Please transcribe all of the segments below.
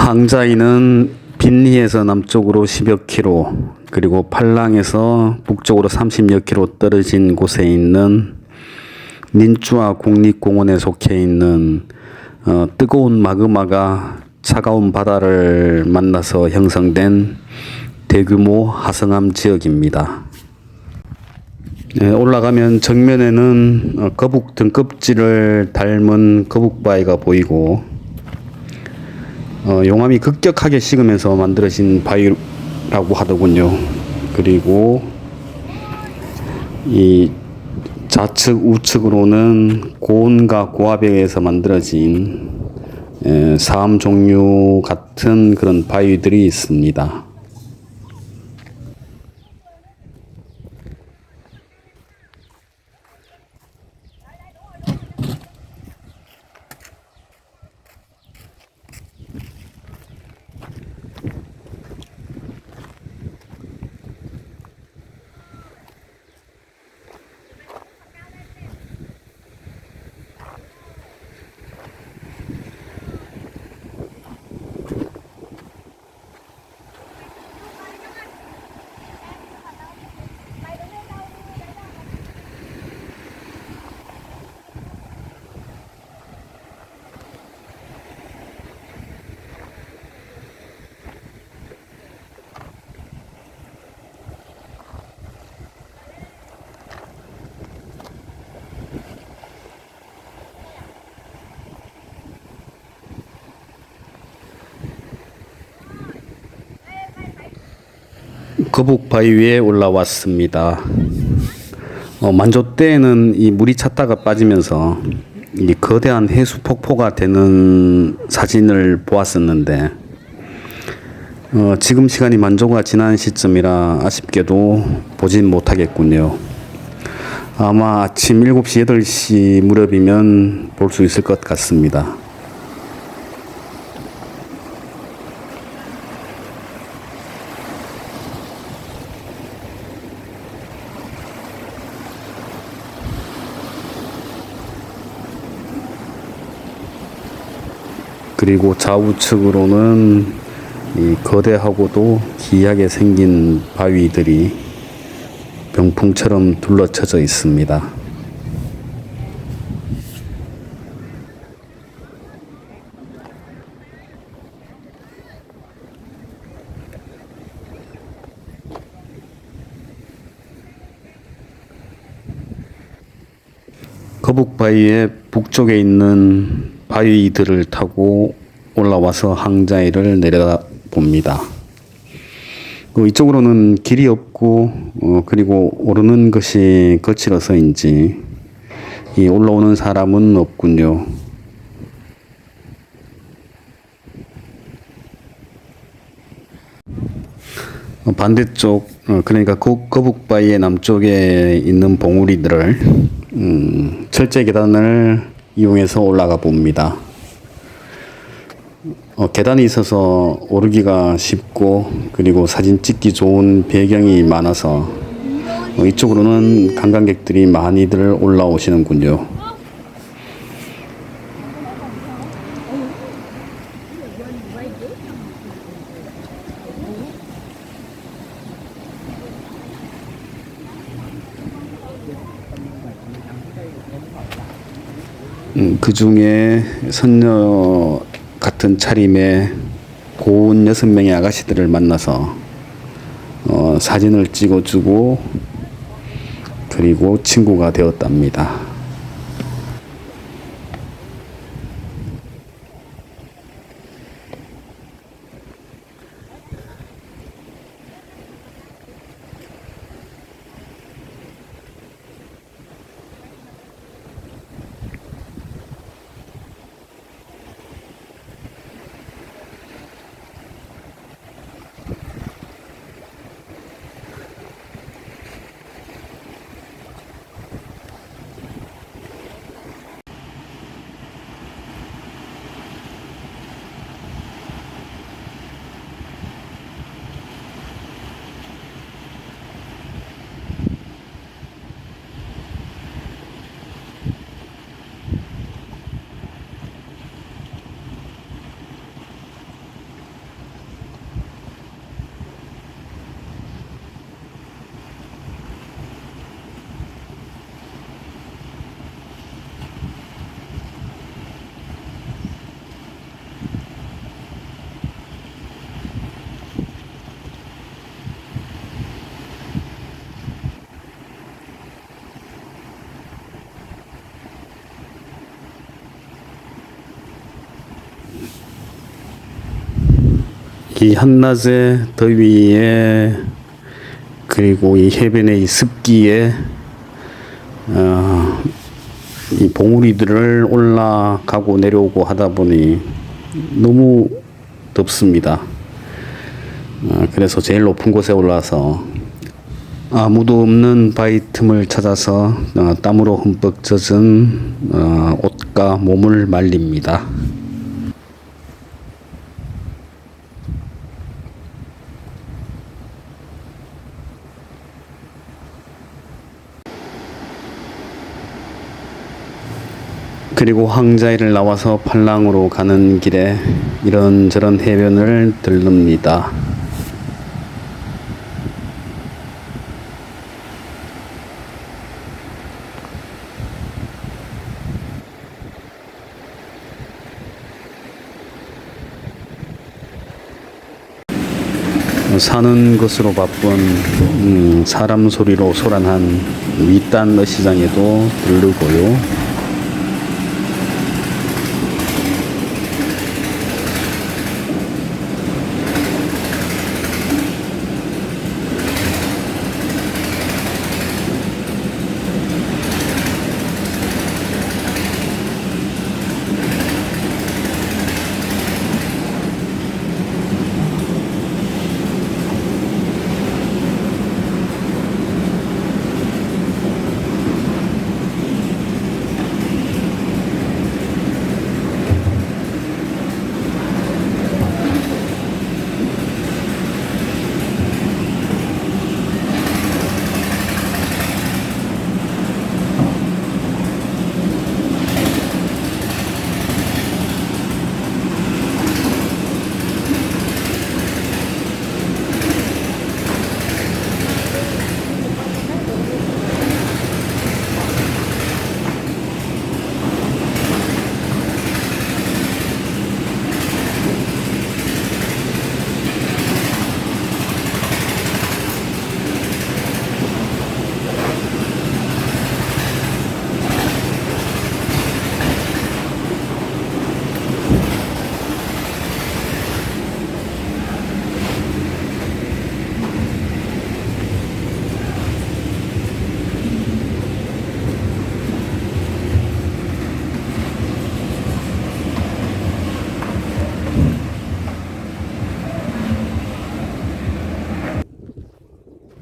항자인은 빈리에서 남쪽으로 10여 킬로 그리고 팔랑에서 북쪽으로 30여 킬로 떨어진 곳에 있는 닌쭈아 국립공원에 속해 있는 어, 뜨거운 마그마가 차가운 바다를 만나서 형성된 대규모 하성암 지역입니다. 네, 올라가면 정면에는 어, 거북 등껍질을 닮은 거북바위가 보이고 어, 용암이 급격하게 식으면서 만들어진 바위라고 하더군요. 그리고 이 좌측 우측으로는 고온과 고압에 의해서 만들어진 에, 사암 종류 같은 그런 바위들이 있습니다. 거북 바위 위에 올라왔습니다. 어, 만조 때에는 이 물이 찼다가 빠지면서 이 거대한 해수 폭포가 되는 사진을 보았었는데 어, 지금 시간이 만조가 지난 시점이라 아쉽게도 보진 못하겠군요. 아마 아침 7시, 8시 무렵이면 볼 수 있을 것 같습니다. 그리고 좌우측으로는 이 거대하고도 기이하게 생긴 바위들이 병풍처럼 둘러쳐져 있습니다. 거북바위의 북쪽에 있는 바위들을 타고 올라와서 항자이를 내려다 봅니다. 그 이쪽으로는 길이 없고 어, 그리고 오르는 것이 거칠어서인지 이 올라오는 사람은 없군요. 어, 반대쪽 어, 그러니까 거, 거북바위의 남쪽에 있는 봉우리들을 음, 철제 계단을 이용해서 올라가 봅니다. 어, 계단이 있어서 오르기가 쉽고 그리고 사진 찍기 좋은 배경이 많아서 어, 이쪽으로는 관광객들이 많이들 올라오시는군요. 음, 그 중에 선녀 같은 차림의 고운 여섯 명의 아가씨들을 만나서 어, 사진을 찍어주고 그리고 친구가 되었답니다. 이 한낮의 더위에 그리고 이 해변의 이 습기에 어, 이 봉우리들을 올라가고 내려오고 하다 보니 너무 덥습니다. 어, 그래서 제일 높은 곳에 올라서 아무도 없는 바위 틈을 찾아서 어, 땀으로 흠뻑 젖은 어, 옷과 몸을 말립니다. 그리고 황자리를 나와서 팔랑으로 가는 길에 이런저런 해변을 들릅니다. 사는 것으로 바쁜 음, 사람 소리로 소란한 윗단 어시장에도 들르고요.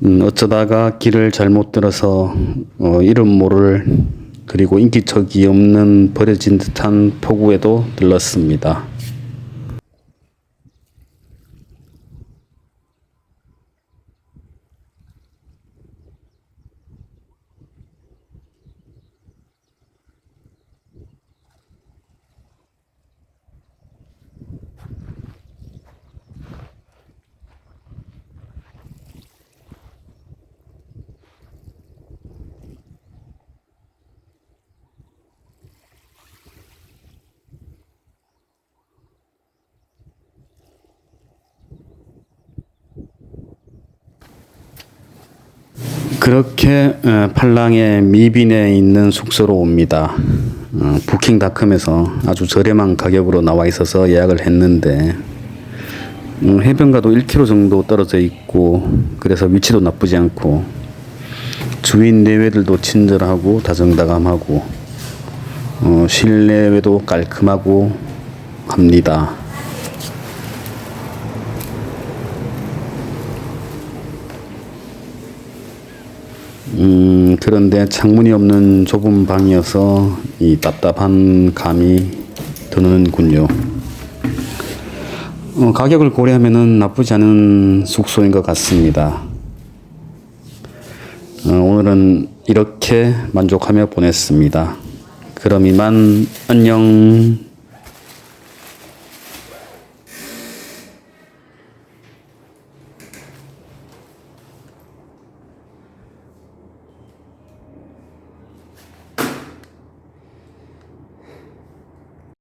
음, 어쩌다가 길을 잘못 들어서 어, 이름 모를 그리고 인기척이 없는 버려진 듯한 포구에도 들렀습니다. 그렇게 어, 팔랑의 미빈에 있는 숙소로 옵니다. 어, 부킹닷컴에서 아주 저렴한 가격으로 나와 있어서 예약을 했는데 음, 해변가도 1km 정도 떨어져 있고 그래서 위치도 나쁘지 않고 주인 내외들도 친절하고 다정다감하고 어, 실내외도 깔끔하고 합니다. 음, 그런데 창문이 없는 좁은 방이어서 이 답답한 감이 드는군요. 어, 가격을 고려하면 나쁘지 않은 숙소인 것 같습니다. 어, 오늘은 이렇게 만족하며 보냈습니다. 그럼 이만 안녕.